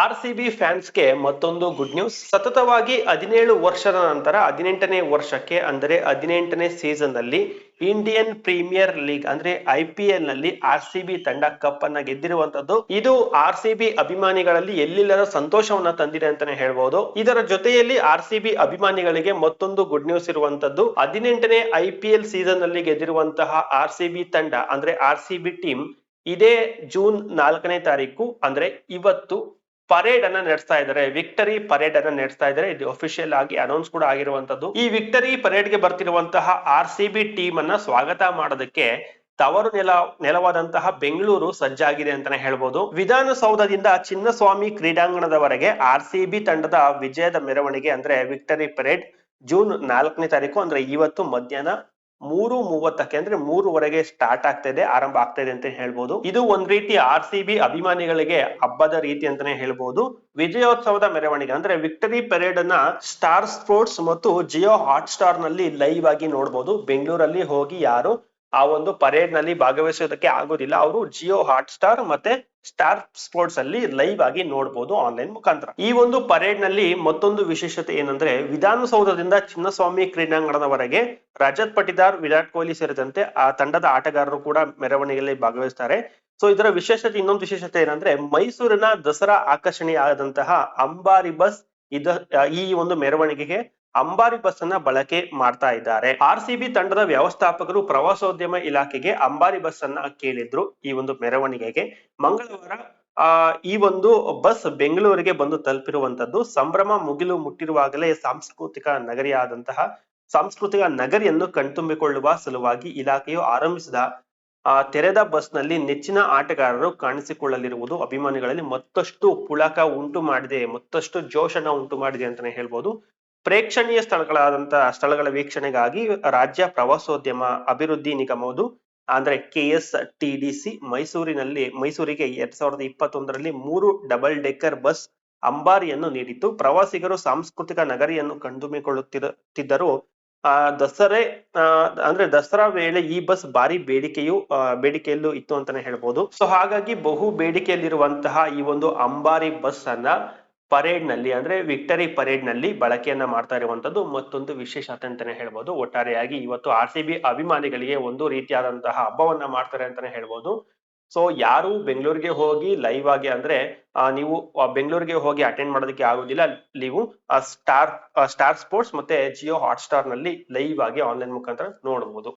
R C B ಫ್ಯಾನ್ಸ್ಗೆ ಮತ್ತೊಂದು good news ಸತತವಾಗಿ ಹದಿನೇಳು ವರ್ಷದ ನಂತರ ಹದಿನೆಂಟನೇ ವರ್ಷಕ್ಕೆ, ಅಂದರೆ ಹದಿನೆಂಟನೇ ಸೀಸನ್ನಲ್ಲಿ ಇಂಡಿಯನ್ ಪ್ರೀಮಿಯರ್ ಲೀಗ್ ಅಂದ್ರೆ ಐ ಪಿ ಎಲ್ನಲ್ಲಿ ಆರ್ ಸಿ ಬಿ ತಂಡ ಕಪ್ ಅನ್ನ ಗೆದ್ದಿರುವಂತದ್ದು ಇದು ಆರ್ ಸಿ ಬಿ ಅಭಿಮಾನಿಗಳಲ್ಲಿ ಎಲ್ಲಿಲ್ಲದ ಸಂತೋಷವನ್ನ ತಂದಿದೆ ಅಂತಾನೆ ಹೇಳ್ಬಹುದು ಇದರ ಜೊತೆಯಲ್ಲಿ ಆರ್ ಸಿ ಬಿ ಅಭಿಮಾನಿಗಳಿಗೆ ಮತ್ತೊಂದು ಗುಡ್ ನ್ಯೂಸ್ ಇರುವಂತದ್ದು ಹದಿನೆಂಟನೇ ಐ ಪಿ ಎಲ್ ಸೀಸನ್ನಲ್ಲಿ ಗೆದ್ದಿರುವಂತಹ ಆರ್ ಸಿ ಬಿ ತಂಡ, ಅಂದ್ರೆ ಆರ್ ಸಿ ಬಿ ಟೀಮ್ ಇದೇ ಜೂನ್ ನಾಲ್ಕನೇ ತಾರೀಕು, ಅಂದ್ರೆ ಇವತ್ತು ಪರೇಡ್ ಅನ್ನ ನಡೆಸ್ತಾ ಇದ್ದಾರೆ. ವಿಕ್ಟರಿ ಪರೇಡ್ ಅನ್ನ ನಡೆಸ್ತಾ ಇದ್ದಾರೆ. ಇದು ಅಫಿಷಿಯಲ್ ಆಗಿ ಅನೌನ್ಸ್ ಕೂಡ ಆಗಿರುವಂತದ್ದು. ಈ ವಿಕ್ಟರಿ ಪರೇಡ್ಗೆ ಬರ್ತಿರುವಂತಹ ಆರ್ ಸಿ ಬಿ ಟೀಮ್ ಅನ್ನ ಸ್ವಾಗತ ಮಾಡೋದಕ್ಕೆ ತವರು ನೆಲ, ನೆಲವಾದಂತಹ ಬೆಂಗಳೂರು ಸಜ್ಜಾಗಿದೆ ಅಂತಾನೆ ಹೇಳ್ಬೋದು. ವಿಧಾನಸೌಧದಿಂದ ಚಿನ್ನಸ್ವಾಮಿ ಕ್ರೀಡಾಂಗಣದವರೆಗೆ ಆರ್ ಸಿ ಬಿ ತಂಡದ ವಿಜಯದ ಮೆರವಣಿಗೆ ಅಂದ್ರೆ ವಿಕ್ಟರಿ ಪರೇಡ್ ಜೂನ್ ನಾಲ್ಕನೇ ತಾರೀಕು ಅಂದ್ರೆ ಇವತ್ತು ಮಧ್ಯಾಹ್ನ ಮೂರು ಮೂವತ್ತಕ್ಕೆ ಅಂದ್ರೆ ಮೂರುವರೆಗೆ ಸ್ಟಾರ್ಟ್ ಆಗ್ತಾ ಇದೆ, ಆರಂಭ ಆಗ್ತಾ ಇದೆ ಅಂತ ಹೇಳ್ಬೋದು. ಇದು ಒಂದ್ ರೀತಿ ಆರ್ ಸಿ ಬಿ ಅಭಿಮಾನಿಗಳಿಗೆ ಹಬ್ಬದ ರೀತಿ ಅಂತಾನೆ ಹೇಳ್ಬೋದು. ವಿಜಯೋತ್ಸವದ ಮೆರವಣಿಗೆ ಅಂದ್ರೆ ವಿಕ್ಟರಿ ಪೆರೇಡ್ ಅನ್ನ ಸ್ಟಾರ್ ಸ್ಪೋರ್ಟ್ಸ್ ಮತ್ತು ಜಿಯೋ ಹಾಟ್ ಸ್ಟಾರ್ನಲ್ಲಿ ಲೈವ್ ಆಗಿ ನೋಡ್ಬೋದು. ಬೆಂಗಳೂರಲ್ಲಿ ಹೋಗಿ ಯಾರು ಆ ಒಂದು ಪರೇಡ್ನಲ್ಲಿ ಭಾಗವಹಿಸೋದಕ್ಕೆ ಆಗೋದಿಲ್ಲ. ಅವರು ಜಿಯೋ ಹಾಟ್ ಸ್ಟಾರ್ ಮತ್ತೆ ಸ್ಟಾರ್ ಸ್ಪೋರ್ಟ್ಸ್ ಅಲ್ಲಿ ಲೈವ್ ಆಗಿ ನೋಡಬಹುದು ಆನ್ಲೈನ್ ಮುಖಾಂತರ. ಈ ಒಂದು ಪರೇಡ್ನಲ್ಲಿ ಮತ್ತೊಂದು ವಿಶೇಷತೆ ಏನಂದ್ರೆ, ವಿಧಾನಸೌಧದಿಂದ ಚಿನ್ನಸ್ವಾಮಿ ಕ್ರೀಡಾಂಗಣದವರೆಗೆ ರಜತ್ ಪಟಿದಾರ್, ವಿರಾಟ್ ಕೊಹ್ಲಿ ಸೇರಿದಂತೆ ಆ ತಂಡದ ಆಟಗಾರರು ಕೂಡ ಮೆರವಣಿಗೆಯಲ್ಲಿ ಭಾಗವಹಿಸ್ತಾರೆ. ಸೊ, ಇದರ ವಿಶೇಷತೆ, ಇನ್ನೊಂದು ವಿಶೇಷತೆ ಏನಂದ್ರೆ, ಮೈಸೂರಿನ ದಸರಾ ಆಕರ್ಷಣೆಯಾದಂತಹ ಅಂಬಾರಿ ಬಸ್ ಇದ ಈ ಒಂದು ಮೆರವಣಿಗೆಗೆ ಅಂಬಾರಿ ಬಸ್ ಅನ್ನ ಬಳಕೆ ಮಾಡ್ತಾ ಇದ್ದಾರೆ. ಆರ್ ಸಿ ತಂಡದ ವ್ಯವಸ್ಥಾಪಕರು ಪ್ರವಾಸೋದ್ಯಮ ಇಲಾಖೆಗೆ ಅಂಬಾರಿ ಬಸ್ ಅನ್ನ ಕೇಳಿದ್ರು ಈ ಒಂದು ಮೆರವಣಿಗೆಗೆ. ಮಂಗಳವಾರ, ಆ, ಈ ಒಂದು ಬಸ್ ಬೆಂಗಳೂರಿಗೆ ಬಂದು ತಲುಪಿರುವಂತದ್ದು ಸಂಭ್ರಮ ಮುಗಿಲು ಮುಟ್ಟಿರುವಾಗಲೇ ಸಾಂಸ್ಕೃತಿಕ ನಗರಿಯಾದಂತಹ, ಸಾಂಸ್ಕೃತಿಕ ನಗರಿಯನ್ನು ಕಣ್ತುಂಬಿಕೊಳ್ಳುವ ಸಲುವಾಗಿ ಇಲಾಖೆಯು ಆರಂಭಿಸಿದ ತೆರೆದ ಬಸ್ನಲ್ಲಿ ನೆಚ್ಚಿನ ಆಟಗಾರರು ಕಾಣಿಸಿಕೊಳ್ಳಲಿರುವುದು ಅಭಿಮಾನಿಗಳಲ್ಲಿ ಮತ್ತಷ್ಟು ಪುಳಕ ಉಂಟು ಮಾಡಿದೆ, ಮತ್ತಷ್ಟು ಜೋಶನ ಉಂಟು ಮಾಡಿದೆ ಅಂತಾನೆ ಹೇಳ್ಬೋದು. ಪ್ರೇಕ್ಷಣೀಯ ಸ್ಥಳಗಳಾದಂತಹ ಸ್ಥಳಗಳ ವೀಕ್ಷಣೆಗಾಗಿ ರಾಜ್ಯ ಪ್ರವಾಸೋದ್ಯಮ ಅಭಿವೃದ್ಧಿ ನಿಗಮವು ಅಂದ್ರೆ K S T D C ಮೈಸೂರಿನಲ್ಲಿ, ಮೈಸೂರಿಗೆ ಎರಡ್ ಸಾವಿರದ ಇಪ್ಪತ್ತೊಂದರಲ್ಲಿ ಮೂರು ಡಬಲ್ ಡೆಕ್ಕರ್ ಬಸ್ ಅಂಬಾರಿಯನ್ನು ನೀಡಿತ್ತು. ಪ್ರವಾಸಿಗರು ಸಾಂಸ್ಕೃತಿಕ ನಗರಿಯನ್ನು ಕಣ್ತುಂಬಿಕೊಳ್ಳುತ್ತಿದ್ದರು ಆ, ದಸರೆ ಅಂದ್ರೆ ದಸರಾ ವೇಳೆ ಈ ಬಸ್ ಭಾರಿ ಬೇಡಿಕೆಯು ಬೇಡಿಕೆಯಲ್ಲೂ ಇತ್ತು ಅಂತಾನೆ ಹೇಳ್ಬೋದು. ಸೊ ಹಾಗಾಗಿ ಬಹು ಬೇಡಿಕೆಯಲ್ಲಿರುವಂತಹ ಈ ಒಂದು ಅಂಬಾರಿ ಬಸ್ ಅನ್ನ ಪರೇಡ್ನಲ್ಲಿ ಅಂದ್ರೆ ವಿಕ್ಟರಿ ಪರೇಡ್ನಲ್ಲಿ ಬಳಕೆಯನ್ನ ಮಾಡ್ತಾ ಇರುವಂತದ್ದು ಮತ್ತೊಂದು ವಿಶೇಷತೆ ಅಂತಾನೆ ಹೇಳ್ಬೋದು. ಒಟ್ಟಾರೆಯಾಗಿ ಇವತ್ತು ಆರ್ ಸಿ ಬಿ ಅಭಿಮಾನಿಗಳಿಗೆ ಒಂದು ರೀತಿಯಾದಂತಹ ಹಬ್ಬವನ್ನ ಮಾಡ್ತಾರೆ ಅಂತಾನೆ ಹೇಳ್ಬೋದು. ಸೊ, ಯಾರು ಬೆಂಗಳೂರಿಗೆ ಹೋಗಿ ಲೈವ್ ಆಗಿ ಅಂದ್ರೆ ನೀವು ಬೆಂಗಳೂರಿಗೆ ಹೋಗಿ ಅಟೆಂಡ್ ಮಾಡೋದಕ್ಕೆ ಆಗುದಿಲ್ಲ. ನೀವು ಸ್ಟಾರ್ ಸ್ಟಾರ್ ಸ್ಪೋರ್ಟ್ಸ್ ಮತ್ತೆ ಜಿಯೋ ಹಾಟ್ ಸ್ಟಾರ್ನಲ್ಲಿ ಲೈವ್ ಆಗಿ ಆನ್ಲೈನ್ ಮುಖಾಂತರ ನೋಡಬಹುದು